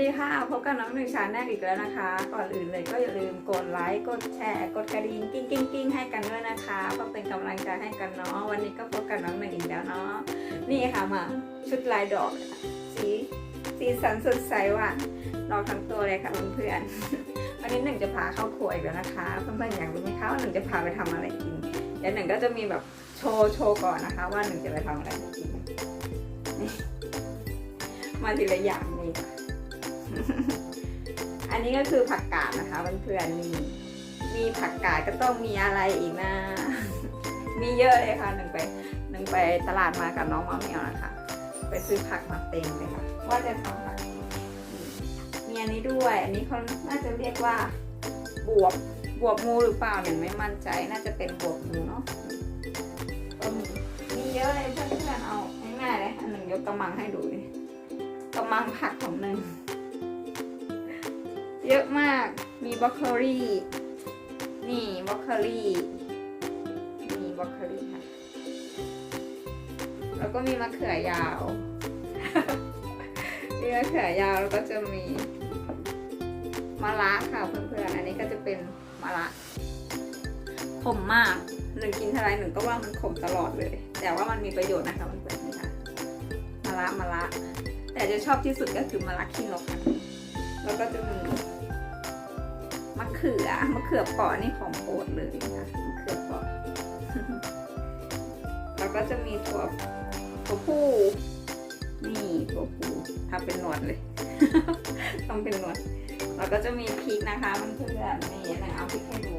ดีค่ะพบกับน้องหนึ่งชาแนลอีกแล้วนะคะ ก่อนอื่นเลยก็อย่าลืมกดไลค์กดแชร์ กดกระดิ่งกิ้งกิ้งกิ้งให้กันด้วยนะคะเพื่อเป็นกำลังใจให้กันเนาะวันนี้ก็พบกับน้องหนึ่งอีกแล้วเนาะนี่ค่ะมาชุดลายดอก สีสีสันสดใสว่ะดอกทั้งตัวเลยค่ะเพื่อนๆวันนี้หนึ่งจะพาเข้าครัวอีกแล้วนะคะเพื่อนๆอยากรู้ไหมคะว่าหนึ่งจะพาไปทำอะไรกินเดี๋ยวหนึ่งก็จะมีแบบโชว์โชว์ก่อนนะคะ ว่าหนึ่งจะไปทำอะไรกินมาทีละอย่างนี่ค่ะ อันนี้ก็คือผักกาดนะคะเพื่อนๆนี่มีผักกาดก็ต้องมีอะไรอีกนะ มีเยอะเลยค่ะหนึ่งไปหนึ่งไปตลาดมากับน้องมะเมียวนะคะ ไปซื้อผักมาเต็มเลยค่ะ ว่าจะทำอะไรมีอันนี้ด้วย อันนี้เขาน่าจะเรียกว่าบวบบวบงูหรือเปล่าหนึ่งไม่มั่นใจน่าจะเป็นบวบงูเนาะก็มีมีเยอะเลยเพื่อนๆเอาง่ายๆเลยอันหนึ่งยกกำมังให้ดูเลยกำมังผักของหนึ่ง เยอะมากมีบรอกโคลีนี่บรอกโคลีนี่บรอกโคลีค่ะ แล้วก็มีมะเขือยาวมีมะเขือยาวแล้วก็จะมีมะระค่ะเพื่อนๆอันนี้ก็จะเป็นมะระขมมากหนึ่งกินเท่าไรหนึ่งก็ว่ามันขมตลอดเลย แต่ว่ามันมีประโยชน์นะคะเพื่อนๆนี่ค่ะมะระมะระแต่จะชอบที่สุดก็คือมะระขี้นกค่ะแล้วก็จะมี มะเขือมะเขือเปาะนี่ของโปรดเลยค่ะมะเขือเปาะแล้วก็จะมีถั่วถั่วผู้นี่ถั่วผู้ทำเป็นหนวดเลยต้องเป็นหนวดแล้วก็จะมีพริกนะคะมันเพื่อนนี่นะเอาพริกให้ดู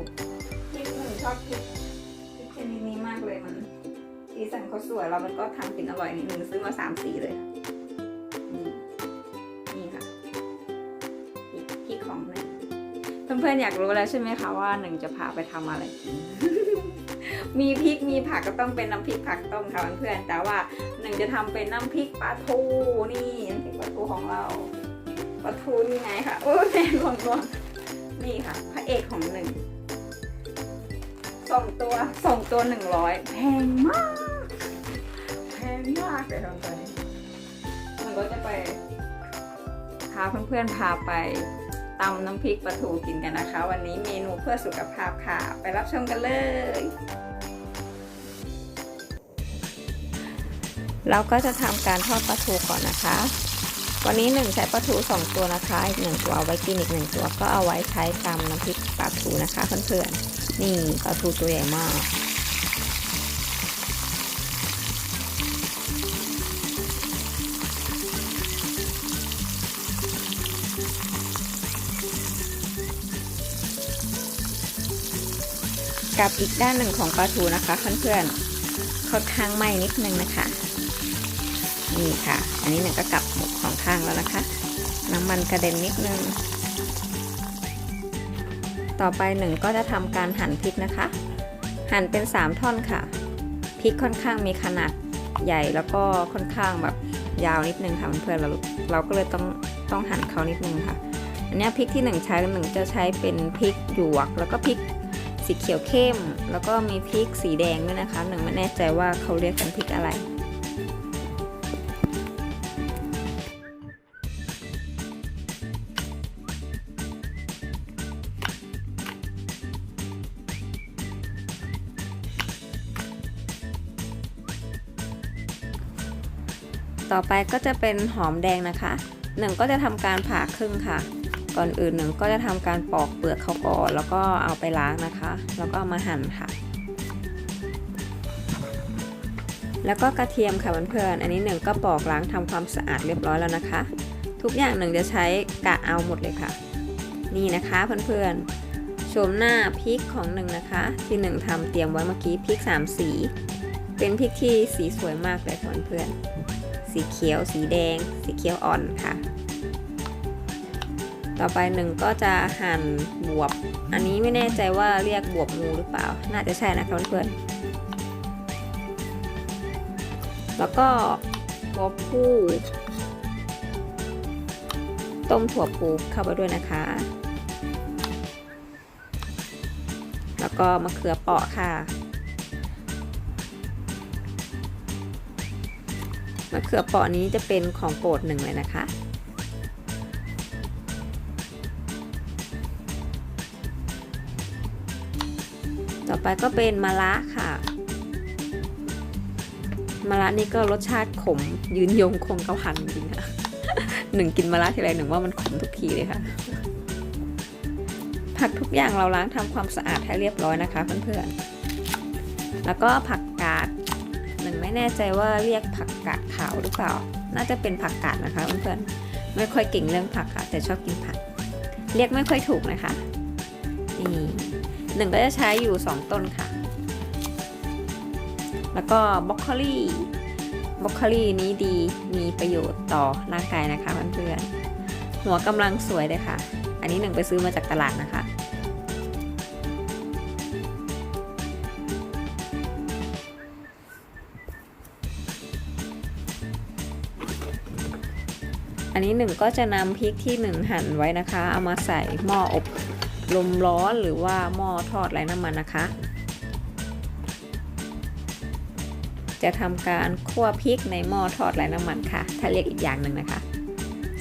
พริกหนึ่งชอบพริกพริกชนิดนี้มากเลยมันสีสันเขาสวยแล้วมันก็ทำกินอร่อยนิดนึงซื้อมาสามสีเลย เพื่อนๆอยากรู้แล้วใช่ไหมคะว่าหนึ่งจะพาไปทำอะไรกิน มีพริกมีผักก็ต้องเป็นน้ำพริกผักต้มค่ะเพื่อนๆแต่ว่าหนึ่งจะทำเป็นน้ำพริกปลาทูนี่น้ำพริกปลาทูของเราปลาทูนี่ไงค่ะโอ้ยแม่รวงรวงนี่ค่ะ พระเอกของหนึ่งส่งตัวส่งตัวหนึ่งร้อยแพงมากแพงมากเลยตอนนี้มันก็จะไปพาเพื่อนๆพาไป ตำน้ำพริกปลาทูกินกันนะคะ วันนี้เมนูเพื่อสุขภาพค่ะ ไปรับชมกันเลย เราก็จะทำการทอดปลาทูก่อนนะคะ วันนี้หนึ่งใช้ปลาทูสองตัวนะคะอีกหนึ่งตัวเอาไว้กินอีกหนึ่งตัวก็เอาไว้ใช้ตำน้ำพริกปลาทูนะคะเพื่อนๆนี่ปลาทูตัวใหญ่มาก กับอีกด้านหนึ่งของปลาทูนะคะเพื่อนๆค่อนข้างไหม้นิดนึงนะคะนี่ค่ะ อันนี้หนึ่งก็กลับหมดของข้างแล้วนะคะ น้ำมันกระเด็นนิดนึง ต่อไปหนึ่งก็จะทำการหั่นพริกนะคะ หั่นเป็น 3 ท่อนค่ะ พริกค่อนข้างมีขนาดใหญ่แล้วก็ค่อนข้างแบบยาวนิดนึงค่ะเพื่อนๆเราเราก็เลยต้องต้องหั่นเขานิดนึงค่ะ อันนี้พริกที่หนึ่งใช้หนึ่งจะใช้เป็นพริกหยวกแล้วก็พริก สีเขียวเข้ม แล้วก็มีพริกสีแดงด้วยนะคะหนึ่งไม่แน่ใจว่าเขาเรียกเป็นพริกอะไร ต่อไปก็จะเป็นหอมแดงนะคะหนึ่งก็จะทำการผ่าครึ่งค่ะ ก่อนอื่นหนึ่งก็จะทำการปอกเปลือกเขาก่อน แล้วก็เอาไปล้างนะคะ แล้วก็ามาหั่นค่ะ แล้วก็กระเทียมค่ะเพื่อนๆอันนี้หนึ่งก็ปอกล้างทำความสะอาดเรียบร้อยแล้วนะคะ ทุกอย่างหนึ่งจะใช้กะเอาหมดเลยค่ะ นี่นะคะเพื่อนๆโฉมหน้าพริกของหนึ่งนะคะ ที่หนึ่งทำเตรียมไว้เมื่อกี้พริกสามสี เป็นพริกที่สีสวยมากเลยเพื่อนๆสีเขียว สีแดง สีเขียวอ่อนค่ะ ต่อไปหนึ่งก็จะหั่นบวบ อันนี้ไม่แน่ใจว่าเรียกบวบงูหรือเปล่า น่าจะใช่นะคะเพื่อนๆแล้วก็ถั่วพูต้มถั่วพูเข้าไปด้วยนะคะ แล้วก็มะเขือเปราะค่ะมะเขือเปราะนี้จะเป็นของโปรดหนึ่งเลยนะคะ ต่อไปก็เป็นมะระค่ะมะระนี่ก็รสชาติขมยืนยงคงกระพันจริงค่ะหนึ่งกินมะระทีไรหนึ่งว่ามันขมทุกทีเลยค่ะ ผักทุกอย่างเราล้างทำความสะอาดให้เรียบร้อยนะคะเพื่อนๆแล้วก็ผักกาดหนึ่งไม่แน่ใจว่าเรียกผักกาดขาวหรือเปล่า น่าจะเป็นผักกาดนะคะเพื่อนๆไม่ค่อยเก่งเรื่องผักค่ะแต่ชอบกินผัก เรียกไม่ค่อยถูกนะคะนี่ หนึ่งก็จะใช้อยู่ 2 ต้นค่ะ แล้วก็บรอกโคลีบรอกโคลีนี้ดีมีประโยชน์ต่อร่างกายนะคะเพื่อนๆหัวกำลังสวยเลยค่ะ อันนี้หนึ่งไปซื้อมาจากตลาดนะคะอันนี้หนึ่งก็จะนำพริกที่หนึ่งหั่นไว้นะคะ เอามาใส่หม้ออบ ลมร้อนหรือว่าหม้อทอดไร้น้ำมันนะคะ จะทำการคั่วพริกในหม้อทอดไร้น้ำมันค่ะ ถ้าเรียกอีกอย่างหนึ่งนะคะ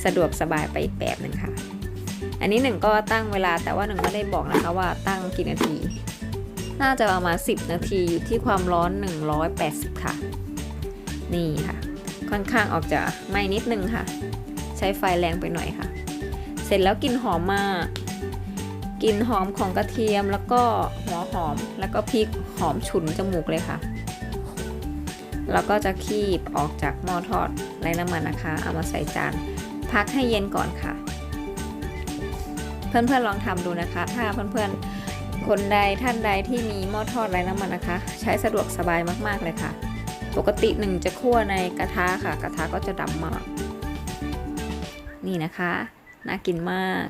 สะดวกสบายไปอีกแบบหนึ่งค่ะ อันนี้หนึ่งก็ตั้งเวลาแต่ว่าหนึ่งไม่ได้บอกนะคะว่าตั้งกี่นาที น่าจะประมาณ 10 นาทีอยู่ที่ความร้อน 180 ค่ะ นี่ค่ะ ค่อนข้างออกจะไหม้นิดนึงค่ะ ใช้ไฟแรงไปหน่อยค่ะ เสร็จแล้วกลิ่นหอมมาก กลิ่นหอมของกระเทียมแล้วก็หัวหอมแล้วก็พริกหอมฉุนจมูกเลยค่ะ แล้วก็จะคีบออกจากหม้อทอดไร้น้ำมันนะคะ เอามาใส่จานพักให้เย็นก่อนค่ะ เพื่อนๆลองทำดูนะคะ ถ้าเพื่อนๆคนใดท่านใดที่มีหม้อทอดไร้น้ำมันนะคะ ใช้สะดวกสบายมากๆเลยค่ะ ปกติหนึ่งจะคั่วในกระทะค่ะ กระทะก็จะดำมาก นี่นะคะ น่ากินมาก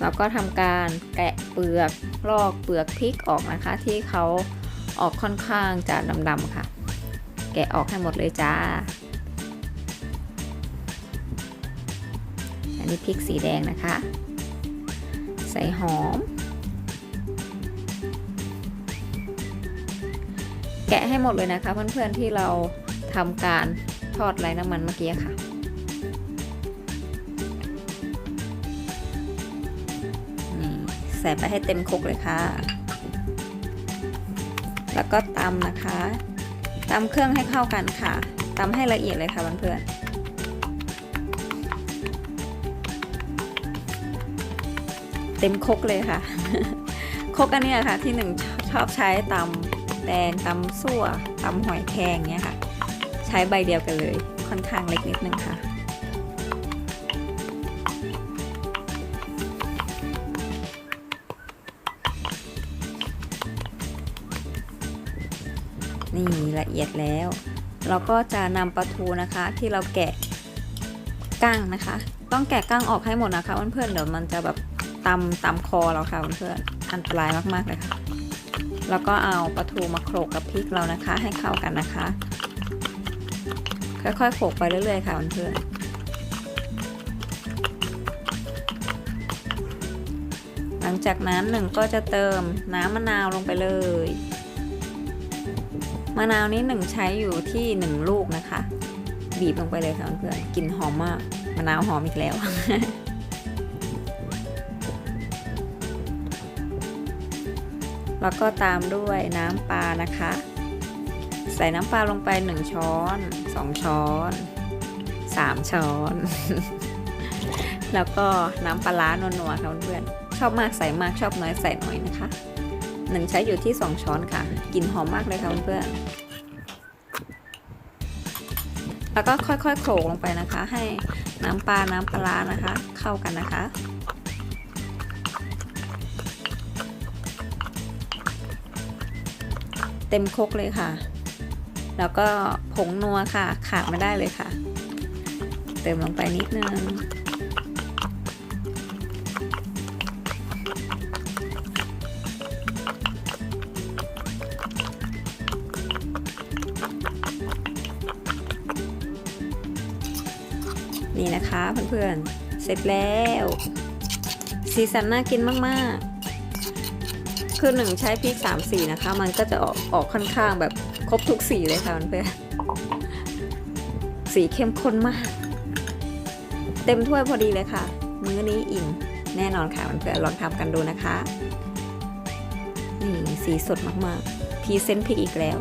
แล้วก็ทำการแกะเปลือกลอกเปลือกพริกออกนะคะ ที่เขาออกค่อนข้างจะดำๆค่ะ แกะออกให้หมดเลยจ้า อันนี้พริกสีแดงนะคะ ใส่หอม แกะให้หมดเลยนะคะเพื่อนๆที่เราทำการทอดไร้น้ำมันเมื่อกี้ค่ะ ส่ไปให้เต็มครกเลยค่ะ แล้วก็ตำนะคะตำเครื่องให้เข้ากันค่ะตำให้ละเอียดเลยค่ะเพื่อนๆเต็มครกเลยค่ะครกอันนี้ค่ะที่หนึ่งชอบใช้ตำแตงตำซั่วตำหอยแครงเนี้ยค่ะ ใช้ใบเดียวกันเลย ค่อนข้างเล็กนิดนึงค่ะ นี่ละเอียดแล้ว เราก็จะนำปลาทูนะคะที่เราแกะก้างนะคะ ต้องแกะก้างออกให้หมดนะคะเพื่อนๆเดี๋ยวมันจะแบบตำตำคอเราค่ะเพื่อนๆอันตรายมากๆเลยค่ะ แล้วก็เอาปลาทูมาโขลกกับพริกเรานะคะ ให้เข้ากันนะคะ ค่อยๆโขลกไปเรื่อยๆค่ะเพื่อนๆหลังจากนั้นหนึ่งก็จะเติมน้ำมะนาวลงไปเลย มะนาวนี้หนึ่งใช้อยู่ที่หนึ่งลูกนะคะ บีบลงไปเลยค่ะเพื่อนๆกลิ่นหอมมากมะนาวหอมอีกแล้วแล้วก็ตามด้วยน้ำปลานะคะ ใส่น้ำปลาลงไป 1 ช้อน 2 ช้อน 3 ช้อน แล้วก็น้ำปลาร้านัวๆค่ะเพื่อนๆชอบมากใส่มากชอบน้อยใส่น้อยนะคะ หนึ่งใช้อยู่ที่ 2 ช้อนค่ะกลิ่นหอมมากเลยค่ะเพื่อนๆแล้วก็ค่อยๆโขลกลงไปนะคะ ให้น้ำปลา น้ำปลาร้านะคะ เข้ากันนะคะเต็มครกเลยค่ะ แล้วก็ผงนัวค่ะ ขาดไม่ได้เลยค่ะ เติมลงไปนิดนึง นะคะเพื่อนๆ เสร็จแล้ว สีสันน่ากินมากๆ คือหนึ่งใช้พริกสามสีนะคะ มันก็จะออกออกค่อนข้างแบบครบทุกสีเลยค่ะเพื่อนๆ สีเข้มข้นมาก เต็มถ้วยพอดีเลยค่ะ มื้อนี้อิ่มแน่นอนค่ะเพื่อนๆลองทำกันดูนะคะนี่สีสดมากๆพรีเซนต์พริกอีกแล้ว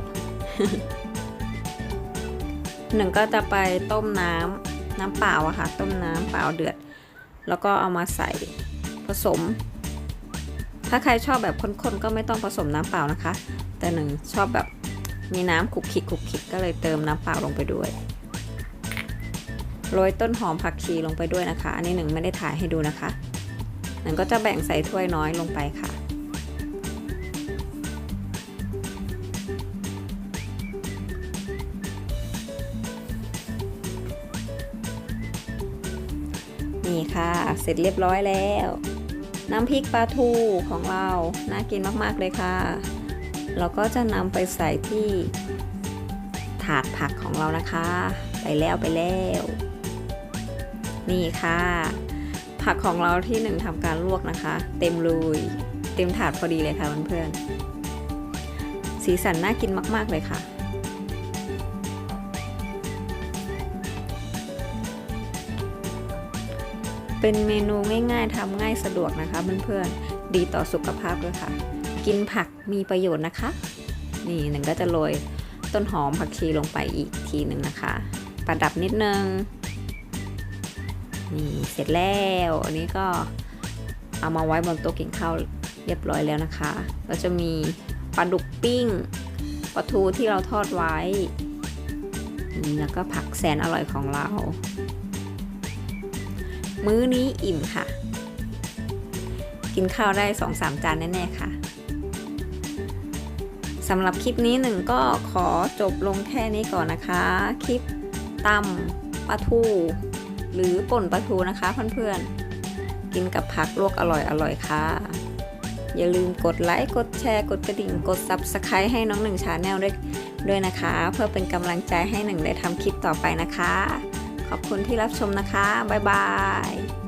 หนึ่งก็จะไปต้มน้ำ น้ำเปล่าอะค่ะ ต้มน้ำเปล่าเดือด แล้วก็เอามาใส่ผสม ถ้าใครชอบแบบข้นๆก็ไม่ต้องผสมน้ำเปล่านะคะ แต่หนึ่งชอบแบบมีน้ำขุกขิกขุกขิกก็เลยเติมน้ำเปล่าลงไปด้วยโรยต้นหอมผักชีลงไปด้วยนะคะ อันนี้หนึ่งไม่ได้ถ่ายให้ดูนะคะหนึ่งก็จะแบ่งใส่ถ้วยน้อยลงไปค่ะ นี่ค่ะ เสร็จเรียบร้อยแล้ว น้ำพริกปลาทูของเรา น่ากินมาก ๆ เลยค่ะ เราก็จะนำไปใส่ที่ถาดผักของเรานะคะ ไปแล้วไปแล้ว นี่ค่ะ ผักของเราที่หนึ่งทำการลวกนะคะ เต็มเลยเต็มถาดพอดีเลยค่ะเพื่อนๆสีสันน่ากินมาก ๆ เลยค่ะ เป็นเมนูง่ายๆทำง่ายสะดวกนะคะเพื่อนๆ ดีต่อสุขภาพด้วยค่ะ กินผักมีประโยชน์นะคะ นี่หนึ่งก็จะโรยต้นหอมผักชีลงไปอีกทีหนึ่งนะคะ ประดับนิดนึง นี่เสร็จแล้ว อันนี้ก็เอามาไว้บนโต๊ะกินข้าวเรียบร้อยแล้วนะคะ ก็จะมีปลาดุกปิ้งปลาทูที่เราทอดไว้ นี่แล้วก็ผักแสนอร่อยของเรา มื้อนี้อิ่มค่ะ กินข้าวได้สองสามจานแน่ๆค่ะสำหรับคลิปนี้หนึ่งก็ขอจบลงแค่นี้ก่อนนะคะ คลิปตำปลาทู หรือป่นปลาทูนะคะเพื่อนๆ กินกับผักลวกอร่อยๆค่ะ อย่าลืมกดไลค์กดแชร์ กดกระดิ่งกด Subscribe ให้น้องหนึ่งชาแนลด้วยด้วยนะคะ เพื่อเป็นกำลังใจให้หนึ่งได้ทำคลิปต่อไปนะคะ ขอบคุณที่รับชมนะคะ บ๊ายบาย